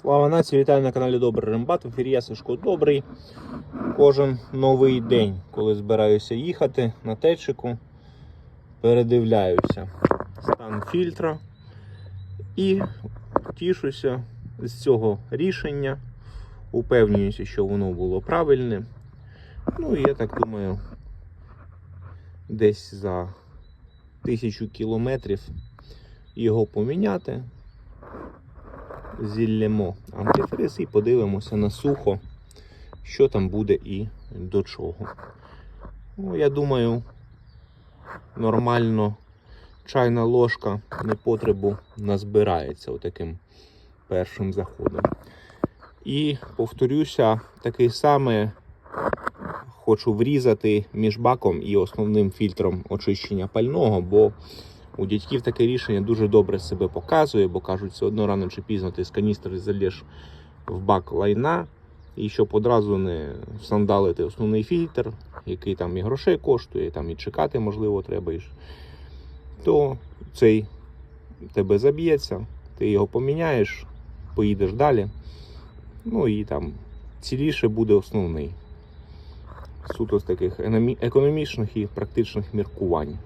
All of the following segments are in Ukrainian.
Слава нації, вітаю на каналі Добрий Рембат. В ефірі я Сашко Добрий. Кожен новий день, коли збираюся їхати на течику, передивляюся стан фільтра і тішуся з цього рішення. Упевнююся, що воно було правильне. Ну і я так думаю, десь за тисячу кілометрів його поміняти зіллємо антифриз і подивимося на сухо, що там буде і до чого. Ну, я думаю, нормально чайна ложка непотребу назбирається отаким першим заходом. І повторюся, таке саме хочу врізати між баком і основним фільтром очищення пального, бо у дядьків таке рішення дуже добре себе показує, бо кажуть, все одно рано чи пізно ти з каністри залєш в бак лайна, і щоб одразу не всандалити основний фільтр, який там і грошей коштує, там і чекати, можливо, треба, то цей тебе заб'ється, ти його поміняєш, поїдеш далі. Ну і там ціліше буде основний. Суто з таких економічних і практичних міркувань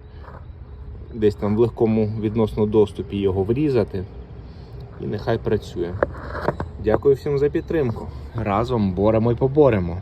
десь там в легкому відносно доступі його врізати. І нехай працює. Дякую всім за підтримку. Разом боремо і поборемо.